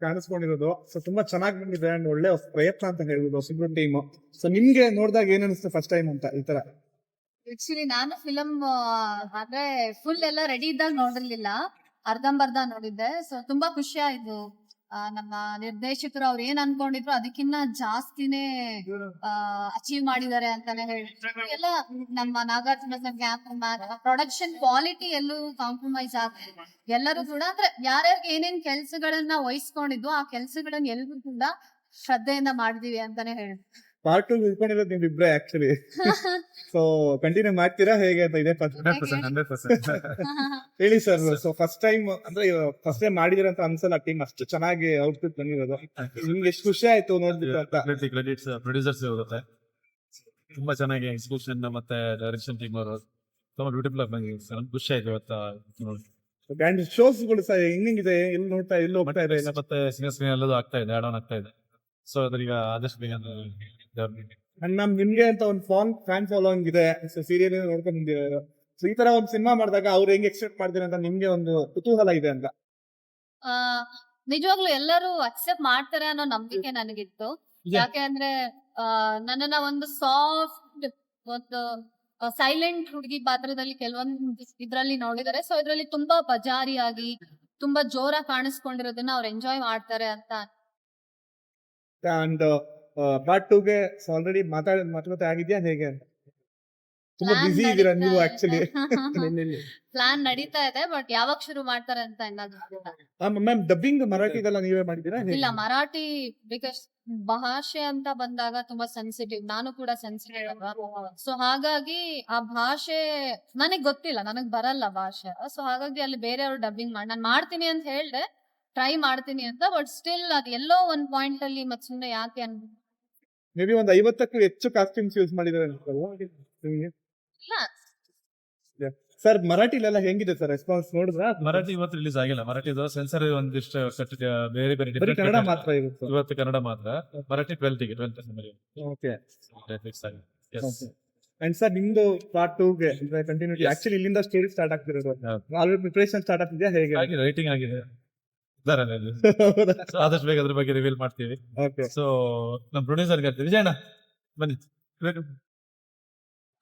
ಕಾಣಿಸ್ಕೊಂಡಿರೋದು. So ತುಂಬಾ ಚೆನ್ನಾಗಿ ಬಂದಿದೆ ಅಂಡ್ ಒಳ್ಳೆ ಪ್ರಯತ್ನ ಅಂತ ಹೇಳ್ಬೋದು ಹೊಸಬ್ರು ಟೀಮ್ ಸೊ ನಿಮ್ಗೆ ನೋಡಿದಾಗ ಏನ್ ಅನಿಸ್ತು ಫಸ್ಟ್ ಟೈಮ್ ಅಂತ ಈ ತರ? ಆಕ್ಚುಲಿ ನಾನು ಫಿಲಂ ಅಂದ್ರೆ ಫುಲ್ ಎಲ್ಲ ರೆಡಿ ಇದ್ದಾಗ ನೋಡಿರ್ಲಿಲ್ಲ. ಅರ್ಧಂಬರ್ಧ ನೋಡಿದ್ದೆ. ಸೊ ತುಂಬಾ ಖುಷಿ ಆಯ್ತು ನಮ್ಮ ನಿರ್ದೇಶಕರು ಅವ್ರು ಏನ್ ಅನ್ಕೊಂಡಿದ್ರು ಅದಕ್ಕಿನ್ನ ಜಾಸ್ತಿನೇ ಅಚೀವ್ ಮಾಡಿದ್ದಾರೆ ಅಂತಾನೆ ಹೇಳಿ. ಎಲ್ಲ ನಮ್ಮ ನಾಗಾರ್ಜುನ ಪ್ರೊಡಕ್ಷನ್ ಕ್ವಾಲಿಟಿ ಎಲ್ಲೂ ಕಾಂಪ್ರಮೈಸ್ ಆಗ್ತದೆ ಎಲ್ಲರೂ ಕೂಡ ಅಂದ್ರೆ ಯಾರ್ಯಾರಿಗೆ ಏನೇನ್ ಕೆಲ್ಸಗಳನ್ನ ವಹಿಸ್ಕೊಂಡಿದ್ವು ಆ ಕೆಲ್ಸಗಳನ್ನ ಎಲ್ರು ಕೂಡ ಶ್ರದ್ಧೆಯಿಂದ ಮಾಡಿದೀವಿ ಅಂತಾನೆ ಹೇಳಿ. ಪಾರ್ಟ್ ಟು ಇಟ್ಕೊಂಡಿರೋದು ನಿಮ್ ಇಬ್ರೆ ಆಕ್ಚುಲಿ ಸೊ ಕಂಟಿನ್ಯೂ ಮಾಡ್ತೀರಾ? ಹೇಗೆ ಅಂತ ಇದೆ ಹೇಳಿ. ಸರ್ ಸೊ ಫಸ್ಟ್ ಟೈಮ್ ಅಂದ್ರೆ ಫಸ್ಟ್ ಟೈಮ್ ಮಾಡಿದಿರ ಅಂತ ಅನ್ಸಲ್ಲ ಟೀಮ್ ಅಷ್ಟು ಚೆನ್ನಾಗಿ ಔಟ್ಪುಟ್ ಬಂದಿರೋದು. ನಿಮ್ಗೆ ಎಷ್ಟು ಖುಷಿ ಆಯ್ತು ನೋಡ್ಬಿಟ್ಟು ಅಂತ? ಕ್ರೆಡಿಟ್ಸ್ ಪ್ರೊಡ್ಯೂಸರ್ಸ್ ಹೋಗುತ್ತೆ. ತುಂಬಾ ಚೆನ್ನಾಗಿ ಎಕ್ಸಿಕ್ಯೂಷನ್ ಮತ್ತೆ ಡೈರೆಕ್ಷನ್ ಟೀಮ್ ಅವರು. ತುಂಬಾ ಬ್ಯೂಟಿಫುಲ್ ಆಗಿ ಬಂದಿದೆ ಸರ್ ಖುಷಿ ಆಯ್ತು ಇವತ್ತು ನೋಡಿ. ಬ್ಯಾಂಡ್ ಶೋಸ್ ಕೂಡ ಸಹ ಹೆಂಗಿದೆ? ಎಲ್ಲಿ ನೋಡ್ತಾ ಎಲ್ಲಿ ಹೋಗ್ತಾ ಇದೆ? ಮತ್ತೆ ಸ್ಕ್ರೀನ್ ಎಲ್ಲದೂ ಆಗ್ತಾ ಇದೆ ಆಡ್ ಆನ್ ಆಗ್ತಾ ಇದೆ. ಸೊ ಅದ್ರೀಗ ಆದಷ್ಟು ಬೇಗ ಅಂಡ್ ಮ್ಯಾಮ್ ನಿಮ್ಗೆ ಅಂತ ಒಂದು ಫಾನ್ ಫ್ಯಾನ್ ಫಾಲೋಯಿಂಗ್ ಇದೆ ಸೀರಿಯಲ್ ನೋಡ್ಕೊಂಡು ಬಂದಿರೋ ಸೊ ಈ ತರ ಒಂದು ಸಿನಿಮಾ ಮಾಡಿದಾಗ ಅವ್ರು ಹೆಂಗ್ ಎಕ್ಸ್ಪೆಕ್ಟ್ ಮಾಡ್ತಾರೆ ಅಂತ ನಿಮ್ಗೆ ಒಂದು ಕುತೂಹಲ ಇದೆ ಅಂತ. ಆ, ನಿಜವಾಗ್ಲೂ ಎಲ್ಲರೂ ಅಕ್ಸೆಪ್ಟ್ ಮಾಡ್ತಾರೆ ಅನ್ನೋ ನಂಬಿಕೆ ನನಗಿತ್ತು. ಯಾಕೆ ಅಂದ್ರೆ ಆ, ನನ್ನನ್ನ ಒಂದು ಸಾಫ್ಟ್ ಒಂದು ಸೈಲೆಂಟ್ ಹುಡುಗಿ ಪಾತ್ರದಲ್ಲಿ ಕೆಲವೊಂದು ಇದ್ರಲ್ಲಿ ನೋಡಿದ್ದಾರೆ. ಸೊ ಇದ್ರಲ್ಲಿ ತುಂಬಾ ಬಜಾರಿಯಾಗಿ ತುಂಬಾ ಜೋರಾಗಿ ಕಾಣಿಸ್ಕೊಂಡಿರೋದನ್ನ ಅವ್ರು ಎಂಜಾಯ್ ಮಾಡ್ತಾರೆ ಅಂತ ಅಂಡ್ ಪಾರ್ಟ್ ಟೂಗೆ ಆಲ್ರೆಡಿ ಮಾತಾಡ ಮಾತುಕತೆ ಆಗಿದ್ಯಾ ಹೇಗೆ ಅಂತ? ತುಂಬಾ ಬಿಸಿ ಇದ್ದೀರಾ ನೀವು. ಆಕ್ಚುಲಿ ಪ್ಲಾನ್ ನಡೀತಾ ಇದೆ ಬಟ್ ಯಾವಾಗ ಶುರು ಮಾಡ್ತಾರೆ ಅಂತ ಇನ್ನ. ಮ್ಯಾಮ್ ಡಬ್ಬಿಂಗ್ ಮರಾಠಿದೆಲ್ಲ ನೀವೇ ಮಾಡಿದ್ದೀರಾ ಇಲ್ಲ ಮರಾಠಿ ಬಿಕಾಸ್ ಭಾಷೆ ಅಂತ ಬಂದಾಗ ತುಂಬಾ ಸೆನ್ಸಿಟಿವ್ ನಾನು ಕೂಡ ಸೆನ್ಸಿಟಿವ್ ಅಲ್ವಾ? ಸೊ ಹಾಗಾಗಿ ಆ ಭಾಷೆ ನನಗ್ ಗೊತ್ತಿಲ್ಲ ನನಗ್ ಬರಲ್ಲ ಭಾಷೆ. ಸೊ ಹಾಗಾಗಿ ಅಲ್ಲಿ ಬೇರೆಯವರು ಡಬ್ಬಿಂಗ್ ಮಾಡಿ ನಾನು ಮಾಡ್ತೀನಿ ಅಂತ ಹೇಳ್ದೆ. ಟ್ರೈ ಮಾಡ್ತೀನಿ ಅಂತ ಬಟ್ ಸ್ಟಿಲ್ ಅದು ಎಲ್ಲೋ ಒಂದ್ ಪಾಯಿಂಟ್ ಅಲ್ಲಿ ಮತ್ ಸುಮ್ನೆ ಯಾಕೆ ಅನ್ ಮೇ ಬಿ ಒಂದು ಐವತ್ತಕ್ಕೂ ಹೆಚ್ಚು ಕಾಸ್ಟ್ಯೂಮ್ಸ್ ಯೂಸ್ ಮಾಡಿದ್ದಾರೆ ನಿಮ್ಗೆ? ಸರ್ ಮರಾಠಿಲೆಲ್ಲ ಹೆಂಗಿದೆ ಸರ್ ರೆಸ್ಪಾನ್ಸ್ ನೋಡಿದ್ರ? ಮರಾಠಿ ಇವತ್ತು ರಿಲೀಸ್ ಆಗಿಲ್ಲ. ಮರಾಠಿ ಸೆನ್ಸರ್ ಒಂದಿಷ್ಟು ಕಟ್ ಬೇರೆ ಬೇರೆ ಬರೀ different ಕನ್ನಡ ಮಾತ್ರ ಇರುತ್ತೆ ಇವತ್ತು ಕನ್ನಡ ಮಾತ್ರ. ಮರಾಠಿ ಟ್ವೆಲ್ತಿಗೆ ಟ್ವೆಲ್ತ್ ಓಕೆ ಫಿಕ್ಸ್ ಆಗಿದೆ. ಎಸ್ ಅಂಡ್ ಸರ್ ನಿಮ್ದು ಪಾರ್ಟ್ ಟೂಗೆ ಕಂಟಿನ್ಯೂಟಿ Yes. ಆಕ್ಚುಲಿ ಇಲ್ಲಿಂದ ಸ್ಟೋರಿ ಸ್ಟಾರ್ಟ್ ಆಗ್ತಿರೋದು. ಹೌದು. ಆಲ್ರೆಡಿ ಪ್ರಿಪರೇಷನ್ ಸ್ಟಾರ್ಟ್ ಆಗ್ತಿದ್ಯಾ? ಹೇಗೆ? ಆಗಿ ರೈಟಿಂಗ್ ಆಗಿದೆ. ಆದಷ್ಟು ಬೇಗ ಅದ್ರ ಬಗ್ಗೆ ರಿವೀಲ್ ಮಾಡ್ತೀವಿ. ಓಕೆ ಸೊ ನಮ್ ಪ್ರೊಡ್ಯೂಸರ್ ಹೇಳ್ತೀವಿ. ವಿಜಯಣ್ಣ ಬನ್ನಿ.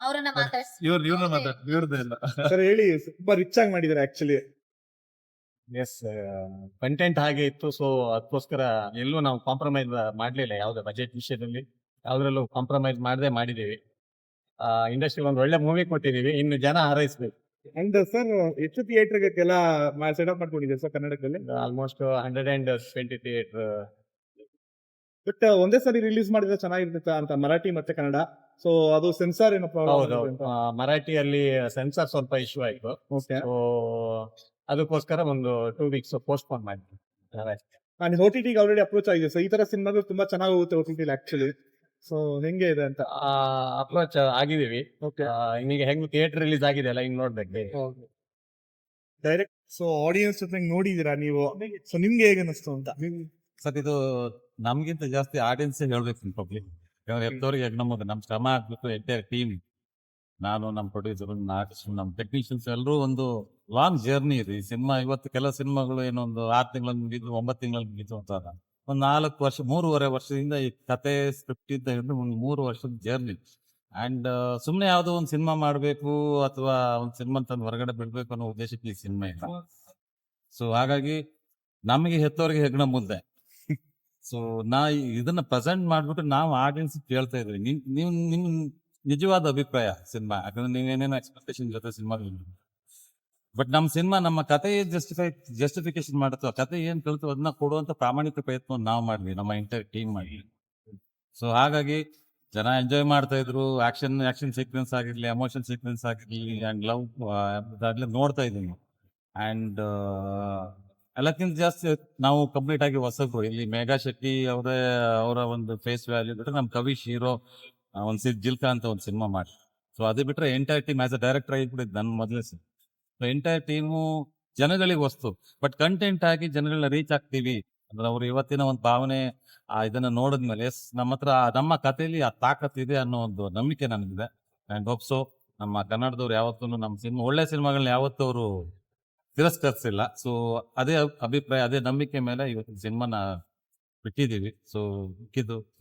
ಅವ್ರನ್ನ ಮಾತಾಡ್ಸಿ. ಇವ್ರ ಇವ್ರನ್ನ ಮಾತಾಡ ಇವ್ರದ್ದು ಇಲ್ಲ. ಸರ್ ಹೇಳಿ ತುಂಬಾ ರಿಚ್ ಆಗಿ ಮಾಡಿದ್ದಾರೆ ಆಕ್ಚುಲಿ ಎಸ್ ಕಂಟೆಂಟ್ ಹಾಗೆ ಇತ್ತು ಸೊ ಅದಕ್ಕೋಸ್ಕರ ಎಲ್ಲೂ ನಾವು ಕಾಂಪ್ರಮೈಸ್ ಮಾಡ್ಲಿಲ್ಲ ಯಾವುದೇ ಬಜೆಟ್ ವಿಷಯದಲ್ಲಿ. ಯಾವ್ದ್ರಲ್ಲೂ ಕಾಂಪ್ರಮೈಸ್ ಮಾಡದೆ ಮಾಡಿದೀವಿ ಇಂಡಸ್ಟ್ರಿ ಒಂದು ಒಳ್ಳೆ ಮೂವಿ ಕೊಟ್ಟಿದೀವಿ ಇನ್ನು ಜನ ಹಾರೈಸ್ಬೇಕು. ಅಂಡ್ ಸರ್ ಎಷ್ಟು ಸೆಟ್ ಅಪ್ ಮಾಡ್ಕೊಂಡಿದ್ದೀರಾ ಸರ್ ಕನ್ನಡದಲ್ಲಿ almost hundred and twenty theatre but ಒಂದೇ ಸರಿ ರಿಲೀಸ್ ಮಾಡಿದ್ರೆ ಚೆನ್ನಾಗಿರ್ತೈತ ಅಂತ ಮರಾಠಿ ಮತ್ತೆ ಕನ್ನಡ. ಸೊ ಅದು ಸೆನ್ಸಾರ್ ಏನೋ ಹೌದು ಮರಾಠಿಯಲ್ಲಿ ಸೆನ್ಸಾರ್ ಸ್ವಲ್ಪ ಇಶ್ಯೂ ಆಯ್ತು. ಸೊ ಅದಕ್ಕೋಸ್ಕರ ಒಂದು ಟೂ ವೀಕ್ಸ್ ಪೋಸ್ಟ್ಪೋನ್ ಮಾಡಿದ್ವಿ. ನಾನು ಓ ಟಿ ಟಿಗೆ ಆಲ್ರೆಡಿ ಅಪ್ರೋಚ್ ಆಗಿದೆ. ಸರ್ ಈ ತರ ಸಿನಿಮಾಗಳು ತುಂಬಾ ಚೆನ್ನಾಗಿ ಹೋಗುತ್ತೆ ಓ ಟಿ ಟಿಲಿ ಆಕ್ಚುಲಿ ಸೊ ಹೆಂಗೆ ಇದೆ ಅಂತ? ಅಪ್ರೋಚ್ ಆಗಿದೀವಿ ಓಕೆ ಈಗ ಹೆಂಗ್ ಥಿಯೇಟರ್ ರಿಲೀಸ್ ಆಗಿದೆ ಅಲ್ಲ ಹಿಂಗ್ ನೋಡ್ಬೇಕು. ಡೈರೆಕ್ಟ್ ಸೊ ಆಡಿಯನ್ಸ್ ಜೊತೆ ನೋಡಿದೀರಾ ನೀವು? ಸೊ ನಿಮ್ಗೆ ಹೇಗೆ ಅನಿಸ್ತು ಅಂತ? ಸರ್ ಇದು ನಮ್ಗಿಂತ ಜಾಸ್ತಿ ಆಡಿಯನ್ಸ್ ಹೇಳ್ಬೇಕು ಪಬ್ಲಿಕ್ ಎತ್ತೋರಿಗೆ ನಮ್ಮದು ನಮ್ ಶ್ರಮ ಆಗ್ಬೇಕು ಎಂಟೈರ್ ಟೀಮ್ ನಾನು ನಮ್ಮ ಪ್ರೊಡ್ಯೂಸರ್ ಆರ್ಟಿಸ್ಟ್ ನಮ್ಮ ಟೆಕ್ನಿಷಿಯನ್ಸ್ ಎಲ್ಲರೂ ಒಂದು ಲಾಂಗ್ ಜರ್ನಿ ಇದೆ. ಈ ಸಿನಿಮಾ ಇವತ್ತು ಕೆಲವು ಸಿನಿಮಾಗಳು ಏನೊಂದು ಆರು ತಿಂಗಳ ಮುಗಿದು ಒಂಬತ್ತು ತಿಂಗಳ ಮುಗಿದು ಅಂತ ಒಂದು ನಾಲ್ಕು ವರ್ಷ, ಮೂರುವರೆ ವರ್ಷದಿಂದ ಈ ಕತೆ ಸ್ಕ್ರಿಪ್ಟ್ ಇದ್ದ ಒಂದು ಮೂರು ವರ್ಷದ ಜರ್ನಿ ಅಂಡ್ ಸುಮ್ಮನೆ ಯಾವುದೋ ಒಂದು ಸಿನಿಮಾ ಮಾಡಬೇಕು ಅಥವಾ ಒಂದು ಸಿನಿಮಾ ತಂದು ಹೊರಗಡೆ ಬಿಡಬೇಕು ಅನ್ನೋ ಉದ್ದೇಶಕ್ಕೆ ಈ ಸಿನಿಮಾ ಇಲ್ಲ. ಸೊ ಹಾಗಾಗಿ ನಮಗೆ ಹೆತ್ತವರಿಗೆ ಹೆಗ್ಣ ಮುದ್ದೆ ಸೊ ನಾ ಇದನ್ನ ಪ್ರೆಸೆಂಟ್ ಮಾಡ್ಬಿಟ್ಟು ನಾವು ಆಡಿಯನ್ಸ್ ಕೇಳ್ತಾ ಇದ್ವಿ. ನಿಮ್ಮ ನಿಮ್ ನಿಜವಾದ ಅಭಿಪ್ರಾಯ ಸಿನಿಮಾ ಯಾಕಂದ್ರೆ ನೀವೇನೇನೋ ಎಕ್ಸ್ಪೆಕ್ಟೇಷನ್ ಜೊತೆ ಸಿನಿಮಾ ಬಟ್ ನಮ್ಮ ಸಿನಿಮಾ ನಮ್ಮ ಕತೆ ಏನ್ ಜಸ್ಟಿಫೈ ಜಸ್ಟಿಫಿಕೇಶನ್ ಮಾಡುತ್ತೋ ಕತೆ ಏನ್ ತಿಳಿತು ಅದನ್ನ ಕೊಡುವಂತ ಪ್ರಾಮಾಣಿಕ ಪ್ರಯತ್ನ ನಾವು ಮಾಡಿದ್ವಿ ನಮ್ಮ ಇಂಟರ್ ಟೀಮ್ ಮಾಡಿ ಸೊ ಹಾಗಾಗಿ ಜನ ಎಂಜಾಯ್ ಮಾಡ್ತಾ ಇದ್ರು ಆಕ್ಷನ್ ಆಕ್ಷನ್ ಸೀಕ್ವೆನ್ಸ್ ಆಗಿರ್ಲಿ ಎಮೋಷನ್ ಸೀಕ್ವೆನ್ಸ್ ಆಗಿರ್ಲಿ ಅಂಡ್ ಲವ್ ಅದಾಗ್ಲಿ ನೋಡ್ತಾ ಇದ್ದೀನಿ. ಅಂಡ್ ಎಲ್ಲಕ್ಕಿಂತ ಜಾಸ್ತಿ ನಾವು ಕಂಪ್ಲೀಟ್ ಆಗಿ ಹೊಸಬ್ರು. ಇಲ್ಲಿ ಮೇಘಾ ಶೆಟ್ಟಿ ಅವರೇ, ಅವರ ಒಂದು ಫೇಸ್ ವ್ಯಾಲ್ಯೂ ಬಿಟ್ಟರೆ ನಮ್ಮ ಕವಿಶ್ ಹೀರೋ ಒಂದು ಸಿದ್ ಜಿಲ್ಕಾ ಅಂತ ಒಂದು ಸಿನಿಮಾ ಮಾಡಿ ಸೊ ಅದು ಬಿಟ್ಟರೆ entire team as a director ಆಗಿ ಬಿಟ್ಟಿದ್ದು ನನ್ನ ಮೊದಲೇ ಸೊ ಎಂಟೈರ್ ಟೀಮು ಜನಗಳಿಗೆ ವಸ್ತು. ಬಟ್ ಕಂಟೆಂಟ್ ಆಗಿ ಜನಗಳನ್ನ ರೀಚ್ ಆಗ್ತೀವಿ. ಅಂದ್ರೆ ಅವ್ರು ಇವತ್ತಿನ ಒಂದು ಭಾವನೆ, ಆ ಇದನ್ನ ನೋಡಿದ್ಮೇಲೆ, ಎಸ್, ನಮ್ಮ ಹತ್ರ ನಮ್ಮ ಕಥೆಯಲ್ಲಿ ಆ ತಾಕತ್ ಇದೆ ಅನ್ನೋ ಒಂದು ನಂಬಿಕೆ ನನಗಿದೆ. ಅಂಡ್ ಹೋಪ್ಸೋ ನಮ್ಮ ಕನ್ನಡದವ್ರು ಯಾವತ್ತೂ ನಮ್ಮ ಸಿನಿಮಾ ಒಳ್ಳೆ ಸಿನಿಮಾಗಳನ್ನ ಯಾವತ್ತೂ ಅವರು ತಿರಸ್ಕರಿಸಿಲ್ಲ. ಸೊ ಅದೇ ಅಭಿಪ್ರಾಯ, ಅದೇ ನಂಬಿಕೆ ಮೇಲೆ ಇವತ್ತು ಸಿನಿಮಾನ ಬಿಟ್ಟಿದ್ದೀವಿ. ಸೊ ಇದು